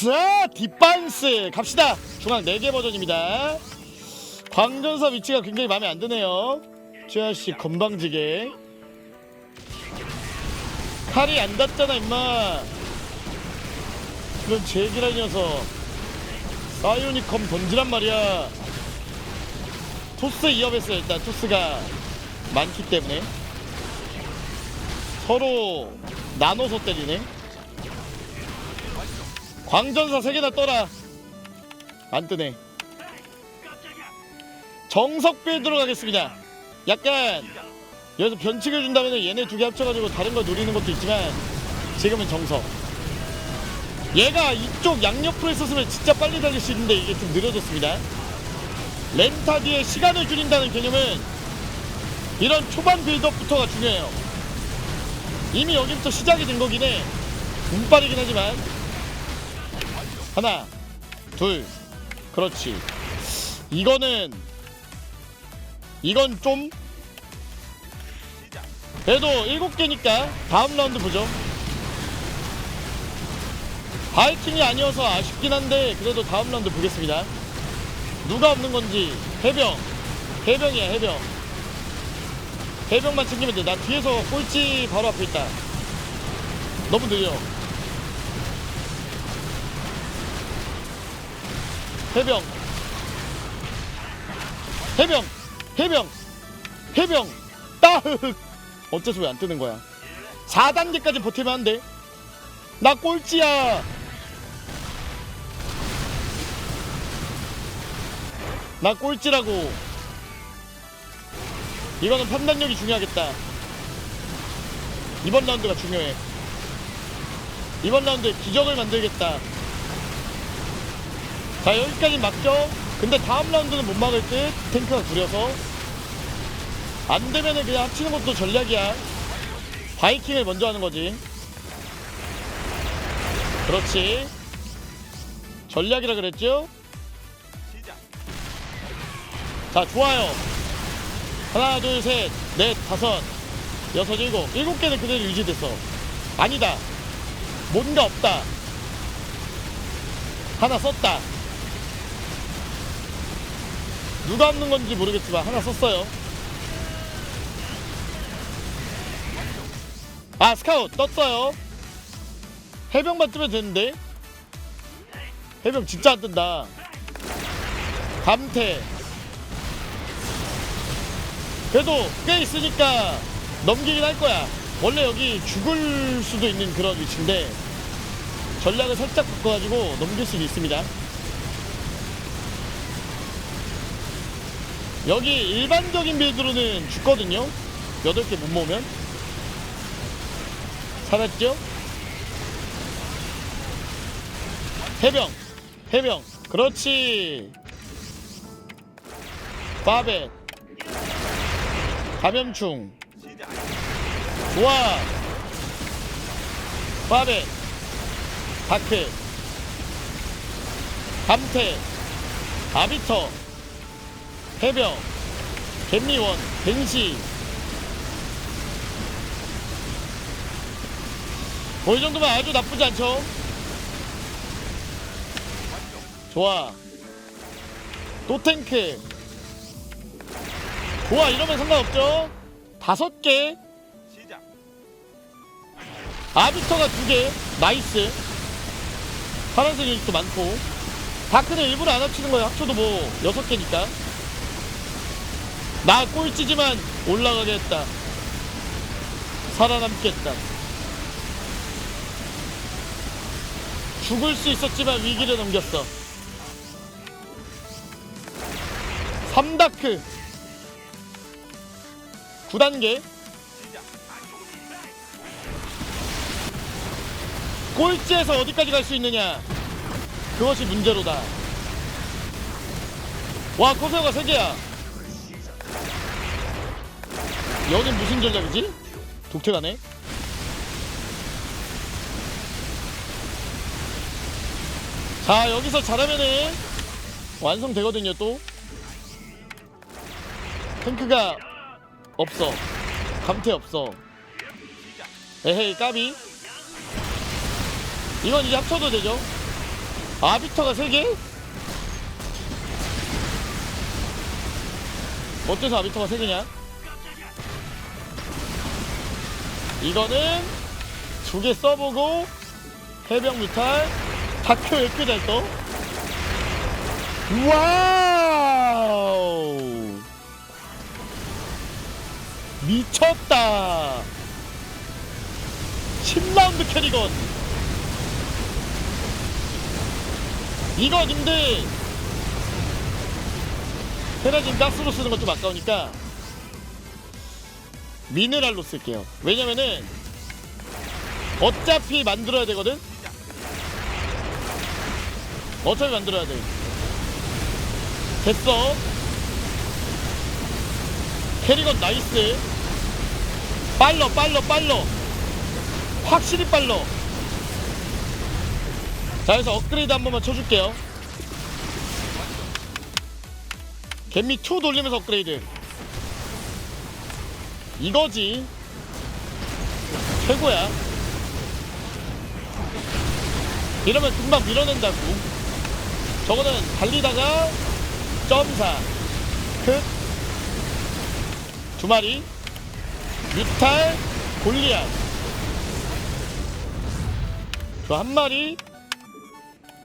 자 뒷반스. 갑시다. 중앙 4개 버전입니다. 광전사 위치가 굉장히 마음에 안 드네요. 쭈아씨 건방지게. 칼이 안 닿잖아 임마. 그런 제기랄 녀석. 사이오닉컴 던지란 말이야. 토스 이업했어요 일단 토스가. 많기 때문에. 서로 나눠서 때리네 광전사 세 개나 떠라. 안 뜨네. 정석 빌드로 가겠습니다. 약간 여기서 변칙을 준다면 얘네 두 개 합쳐가지고 다른 거 노리는 것도 있지만 지금은 정석. 얘가 이쪽 양옆으로 있었으면 진짜 빨리 달릴 수 있는데 이게 좀 느려졌습니다. 렌타 뒤에 시간을 줄인다는 개념은 이런 초반 빌드업부터가 중요해요. 이미 여기부터 시작이 된 거긴 해. 운빨이긴 하지만 하나 둘 그렇지. 이거는 이건 좀 그래도 일곱 개니까 다음 라운드 보죠. 바이킹이 아니어서 아쉽긴 한데 그래도 다음 라운드 보겠습니다. 누가 없는 건지 해병 해병이야 해병. 해병만 챙기면 돼나 뒤에서 꼴찌 바로 앞에 있다. 너무 느려 해병. 해병. 해병. 해병. 따흑 어째서 왜 안 뜨는 거야? 4단계까지 버티면 안돼. 나 꼴찌야. 나 꼴찌라고. 이거는 판단력이 중요하겠다. 이번 라운드가 중요해. 이번 라운드에 기적을 만들겠다 자 여기까지 막죠. 근데 다음 라운드는 못 막을 듯 탱크가 구려서. 안 되면은 그냥 합치는 것도 전략이야. 바이킹을 먼저 하는 거지. 그렇지. 전략이라 그랬죠? 자 좋아요. 하나 둘 셋 넷 다섯 여섯 일곱. 일곱 개는 그대로 유지됐어. 아니다. 뭔가 없다. 하나 썼다 누가 없는 건지 모르겠지만 하나 썼어요. 아 스카웃 떴어요. 해병만 뜨면 되는데. 해병 진짜 안 뜬다. 감태 그래도 꽤 있으니까 넘기긴 할 거야. 원래 여기 죽을 수도 있는 그런 위치인데 전략을 살짝 바꿔가지고 넘길 수도 있습니다 여기 일반적인 빌드로는 죽거든요. 8개 못 모으면. 살았죠? 해병 해병. 그렇지. 바벳 감염충. 좋아. 바벳 다크. 감태 아비터 해병 갯미원 벤시. 뭐 이 정도면 아주 나쁘지 않죠? 좋아. 또 탱크. 좋아 이러면 상관없죠? 다섯 개. 아비터가 두개. 나이스. 파란색 유닛도 많고. 다크는 일부러 안 합치는 거예요. 합쳐도 뭐 여섯 개니까 나 꼴찌지만 올라가겠다. 살아남겠다. 죽을 수 있었지만 위기를 넘겼어. 3다크. 9단계. 꼴찌에서 어디까지 갈 수 있느냐? 그것이 문제로다. 와 코세어가 3개야 여긴 무슨 전략이지? 독특하네 자 여기서 잘하면은 완성되거든요 또 탱크가 없어 감퇴 없어 에헤이 까비 이건 이제 합쳐도 되죠 아비터가 3개? 어때서 아비터가 3개냐? 이거는 두 개 써보고 해병 다크 왜 이렇게 잘 떠? 와우! 미쳤다! 10라운드 캐리건! 이거 근데 테라진 가스로 쓰는 것도 아까우니까 미네랄로 쓸게요. 왜냐면은 어차피 만들어야 되거든? 어차피 만들어야 돼. 됐어. 캐리건 나이스. 빨러 빨러 빨러. 확실히 빨러. 자 그래서 업그레이드 한 번만 쳐줄게요. 개미 2 돌리면서 업그레이드 이거지. 최고야. 이러면 금방 밀어낸다고. 저거는 달리다가 점사. 끝두 마리. 뮤탈 골리앗. 저한 마리.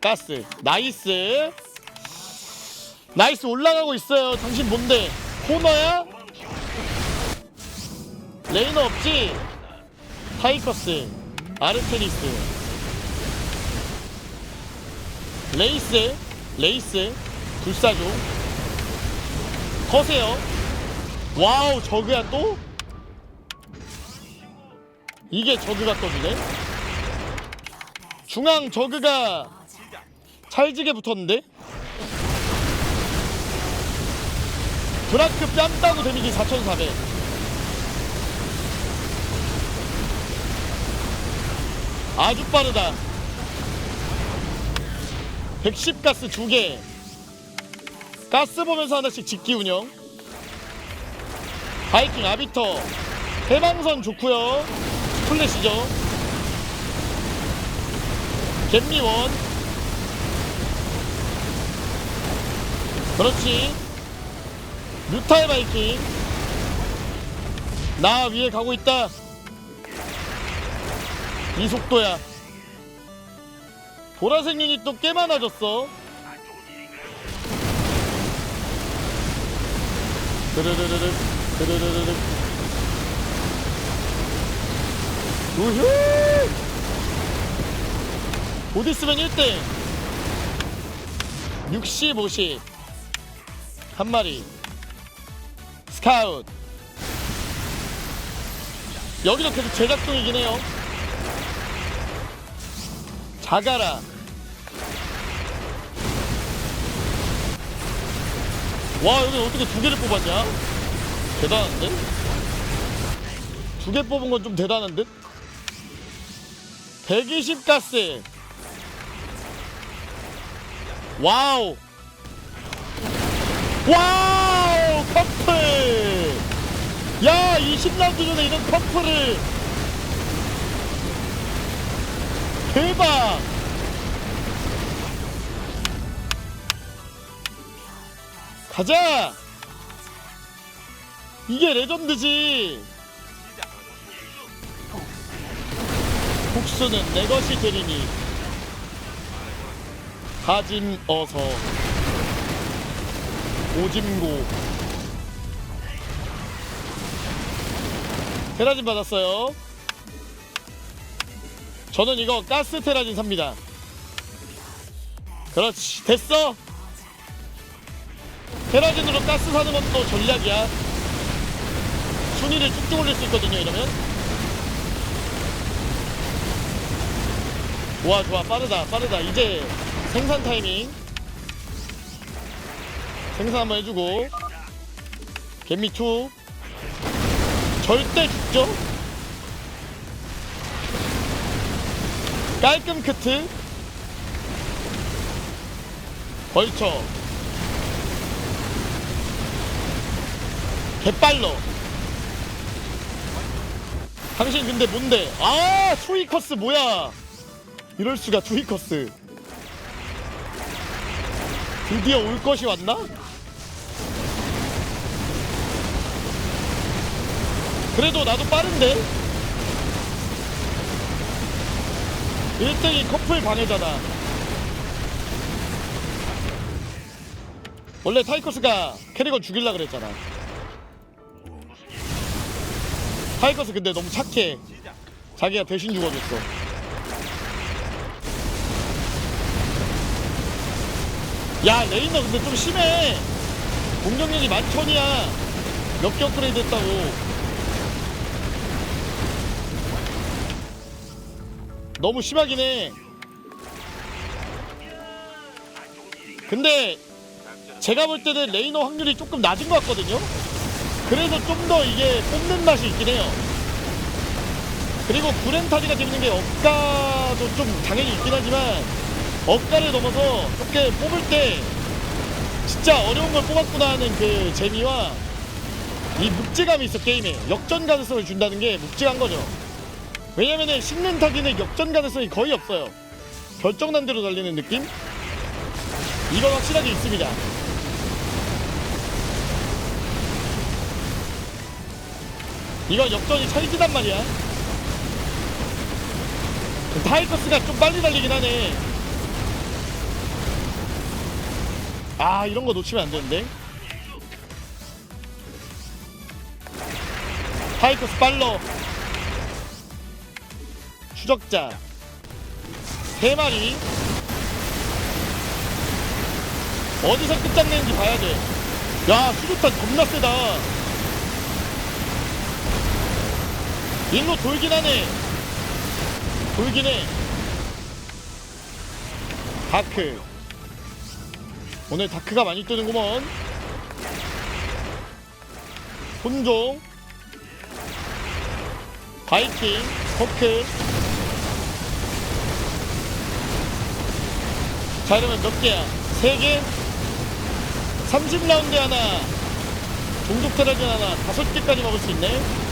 가스. 나이스. 나이스. 올라가고 있어요. 당신 뭔데? 코너야? 레이너 없지? 타이커스 아르테리스 레이스 레이스 불사조 커세요 와우 저그야 또? 이게 저그가 떠주네 중앙 저그가 찰지게 붙었는데 브라크 뺨 따고 데미지 4400 아주 빠르다. 110 가스 2개. 가스 보면서 하나씩 직기 운영. 바이킹 아비터. 해방선 좋고요. 플래시죠. 갯미원. 그렇지. 뮤탈 바이킹. 나 위에 가고 있다 이 속도야. 보라색 유닛 또꽤 많아졌어. 드르르르르 드르르르르. 우후! 곧 있으면 1등 60, 50 한 마리. 스카웃. 여기도 계속 제작중이긴 해요 자가라. 와 여기 어떻게 두 개를 뽑았냐? 대단한데? 두 개 뽑은 건 좀 대단한 듯? 120 가스. 와우. 와우 펌프 야 20라운드 전에 이런 펌프를 대박! 가자! 이게 레전드지! 복수는 내 것이 되리니. 가진 어서. 오짐고. 테라진 받았어요 저는 이거 가스 테라진 삽니다. 그렇지. 됐어? 테라진으로 가스 사는 것도 전략이야. 순위를 쭉쭉 올릴 수 있거든요 이러면. 좋아 좋아. 빠르다 빠르다. 이제 생산 타이밍. 생산 한번 해주고. 개미2 절대 죽죠 깔끔 크트. 벌쳐 개빨러 당신 근데 뭔데? 아 투이커스 뭐야? 이럴 수가 투이커스. 드디어 올 것이 왔나? 그래도 나도 빠른데? 1등이 커플 방해잖아. 원래 타이커스가 캐리건 죽일라 그랬잖아. 타이커스 근데 너무 착해. 자기가 대신 죽어줬어. 야 레이너 근데 좀 심해. 공격력이 만천이야. 몇개 업그레이드 했다고. 너무 심하긴 해. 근데 제가 볼 때는 레이너 확률이 조금 낮은 것 같거든요. 그래서 좀 더 이게 뽑는 맛이 있긴 해요. 그리고 브렌타지가 재밌는 게 억가도 좀 당연히 있긴 하지만 억가를 넘어서 조금 뽑을 때 진짜 어려운 걸 뽑았구나 하는 그 재미와 이 묵직함이 있어 게임에 역전 가능성을 준다는 게 묵직한 거죠. 왜냐면은 식는 타기는 역전 가능성이 거의 없어요. 결정난대로 달리는 느낌? 이건 확실하게 있습니다. 이건 역전이 차이지단 말이야. 타이커스가 좀 빨리 달리긴 하네. 아 이런 거 놓치면 안 되는데. 타이커스 빨러. 추적자 세 마리. 어디서 끝장내는지 봐야 돼. 야 수류탄 겁나 세다. 일로 돌긴 하네. 돌긴 해. 다크. 오늘 다크가 많이 뜨는구먼. 혼종. 바이킹. 포크. 자, 이러면 몇 개야? 세 개? 30라운드 하나. 종족 테라진 하나. 다섯 개까지 먹을 수 있네.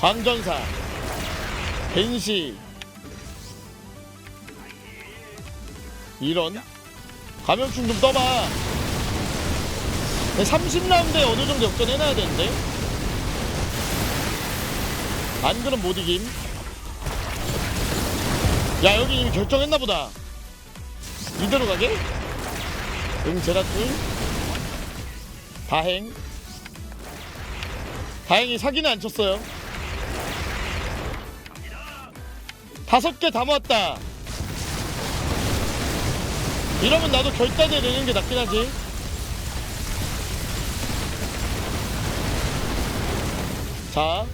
광전사 벤시 이런 감염충 좀 떠봐 30라운드에 어느 정도 역전해놔야 되는데 안 그럼 못 이김 야 여기 이미 결정했나 보다 이대로 가게? 응 제라툴 다행 다행히 사기는 안 쳤어요 다섯 개 다 모았다. 이러면 나도 결단을 내는 게 낫긴 하지. 자.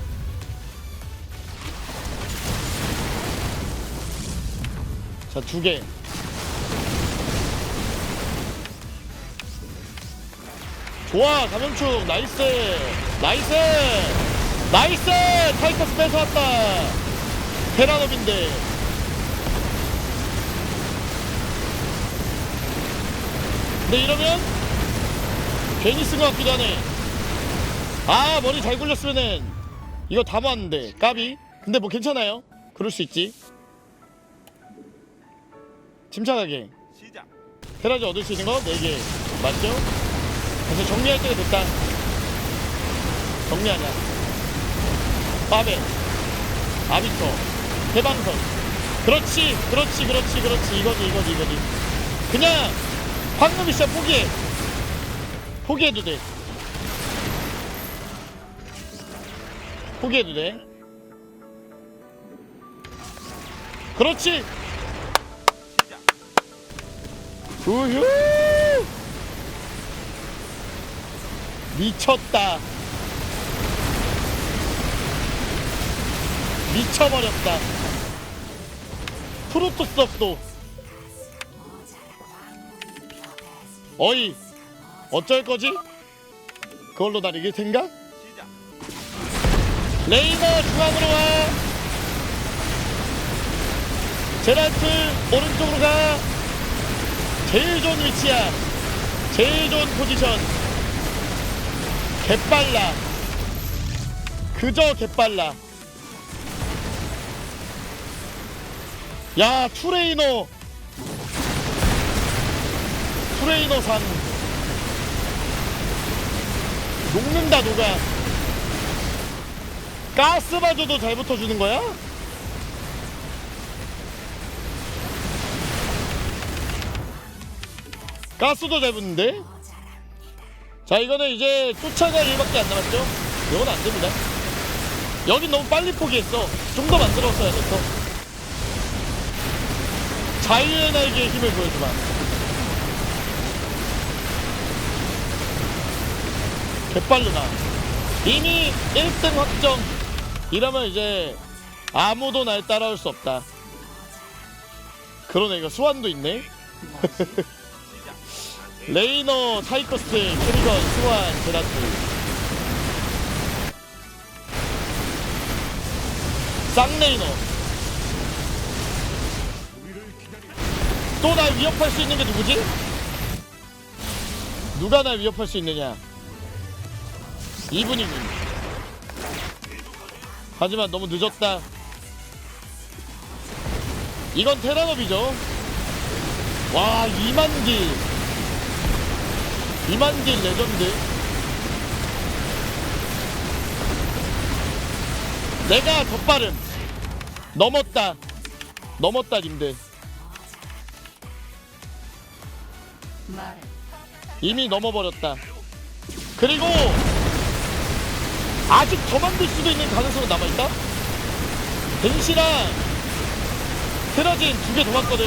자, 두 개. 좋아, 감염충. 나이스. 나이스. 나이스! 타이커스 뺏어왔다. 테라노빈데 근데 이러면 괜히 쓴 것 같기도 하네 아 머리 잘 굴렸으면은 이거 다 모았는데 까비 근데 뭐 괜찮아요 그럴 수 있지 침착하게. 테라즈 얻을 수 있는 거 4개. 맞죠? 그래서 정리할 때가 됐다. 정리하자 빠베. 아비토 대방선. 그렇지 그렇지 그렇지 그렇지. 이거지 이거지 이거지. 그냥 황금 미션 포기해. 포기해도 돼. 포기해도 돼. 그렇지 우휴 미쳤다. 미쳐버렸다. 프로토스 없도. 어이 어쩔 거지? 그걸로 날 이길 텐가? 레이너 중앙으로 와. 제라트 오른쪽으로 가 제일 좋은 위치야. 제일 좋은 포지션. 개빨라. 그저 개빨라. 야 투레이너. 투레이너 산. 녹는다 녹아. 가스마저도 잘 붙어주는 거야? 가스도 잘 붙는데? 자 이거는 이제 쫓아갈 일밖에 안 남았죠? 이건 안 됩니다. 여긴 너무 빨리 포기했어. 좀 더 만들었어야 됐어. 자유의 날개의 힘을 보여주마. 개빨르다. 이미 1등 확정. 이러면 이제 아무도 날 따라올 수 없다. 그러네 이거 수완도 있네 레이너, 타이커스, 캐리건, 수완, 제라트 쌍레이너. 또 날 위협할 수 있는 게 누구지? 누가 날 위협할 수 있느냐? 이분이군 하지만 너무 늦었다. 이건 테라업이죠. 와 2만길 2만길 레전드 내가 더 빠름 넘었다. 넘었다 님들. 이미 넘어버렸다. 그리고 아직 더 만들 수도 있는 가능성은 남아있다? 벤시랑 테라진 두 개더 맞거든.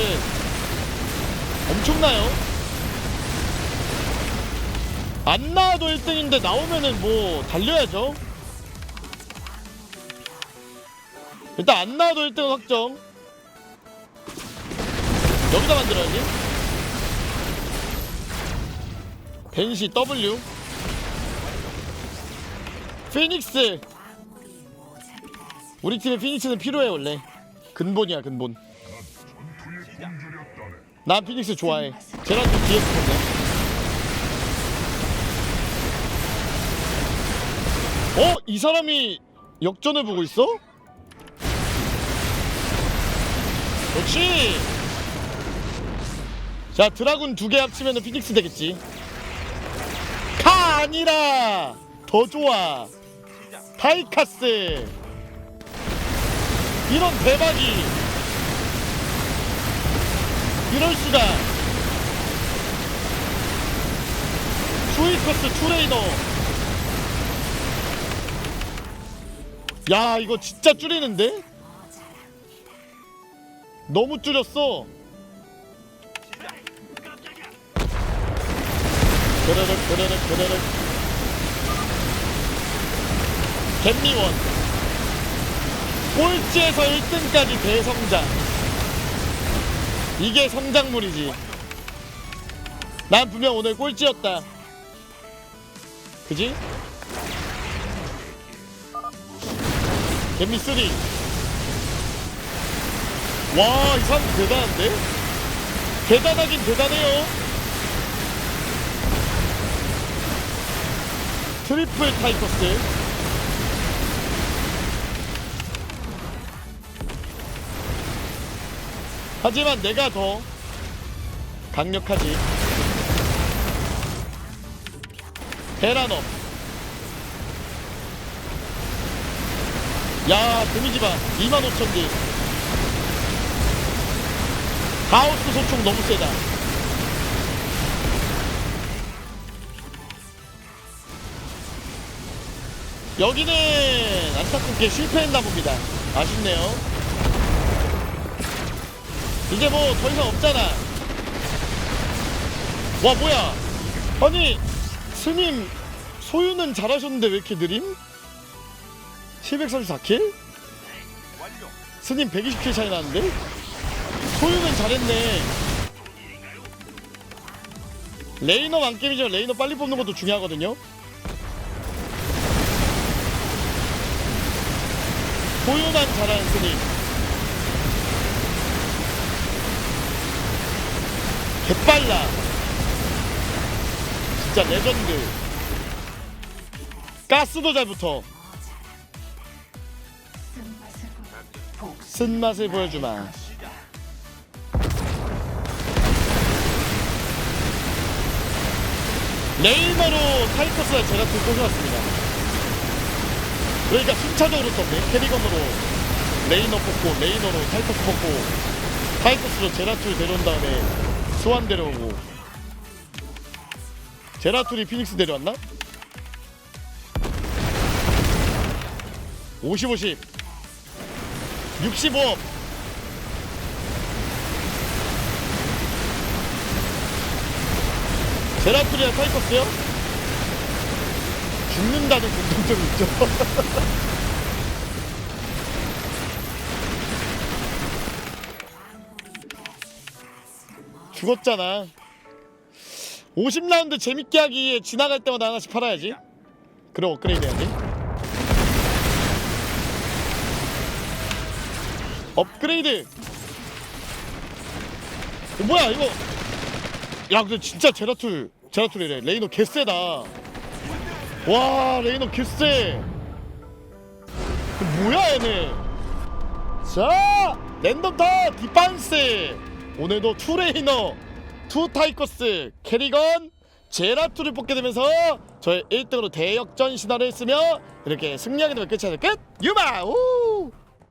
엄청나요 안 나와도 1등인데 나오면은 뭐 달려야죠. 일단 안 나와도 1등 확정. 여기다 만들어야지. 벤시 W. 피닉스. 우리 팀에 피닉스는 필요해 원래. 근본이야 근본. 난 피닉스 좋아해. 제라도 뒤에 붙었네 어? 이 사람이 역전을 보고 있어? 역시! 자 드라군 두 개 합치면 피닉스 되겠지. 카 아니라 더 좋아. 타이카스. 이런 대박이. 이럴 수가. 수이커스 투레이너 야 이거 진짜 줄이는데? 너무 줄였어. 그르륵 그르륵 그르륵. 갯미원. 꼴찌에서 1등까지 대성장. 이게 성장물이지. 난 분명 오늘 꼴찌였다. 그지? 3 와, 이 사람 대단한데? 대단하긴 대단해요. 트리플 타이커스. 하지만 내가 더 강력하지. 베라넘. 야, 데미지 봐. 25,000딜. 하우스 소총 너무 세다. 여기는 안타깝게 실패했나 봅니다. 아쉽네요. 이제 뭐 더 이상 없잖아. 와 뭐야? 아니 스님 소유는 잘하셨는데 왜 이렇게 느림? 734킬? 스님 120킬 차이 나는데? 소유는 잘했네. 레이너 만게임이죠. 레이너 빨리 뽑는 것도 중요하거든요. 소유만 잘하는 스님. 개빨라. 진짜 레전드. 가스도 잘 붙어. 쓴맛을 보여주마. 네이마로 타이커스를 제가 들고 왔습니다 그러니까 순차적으로 썼네. 캐리건으로 레이너 뽑고 레이너로 타이커스 뽑고 타이커스로 제라툴 데려온 다음에 수완 데려오고 제라툴이 피닉스 데려왔나? 50 50 65 제라툴이랑 타이커스요? 죽는다는 공통점이 있죠. 죽었잖아. 50라운드 재밌게 하기에 지나갈 때마다 하나씩 팔아야지. 그럼 업그레이드 해야지 업그레이드. 어, 뭐야 이거. 야 근데 진짜 제라툴 제라툴이래. 레이너 개쎄다. 와 레이너 개쎄 그 뭐야 얘네. 자 랜덤터 디판스. 오늘도 투 레이너 투 타이커스 캐리건 제라투를 뽑게 되면서 저의 1등으로 대역전 신화를 쓰며 이렇게 승리하게 되면 끝이 아닐 끝. 유마! 우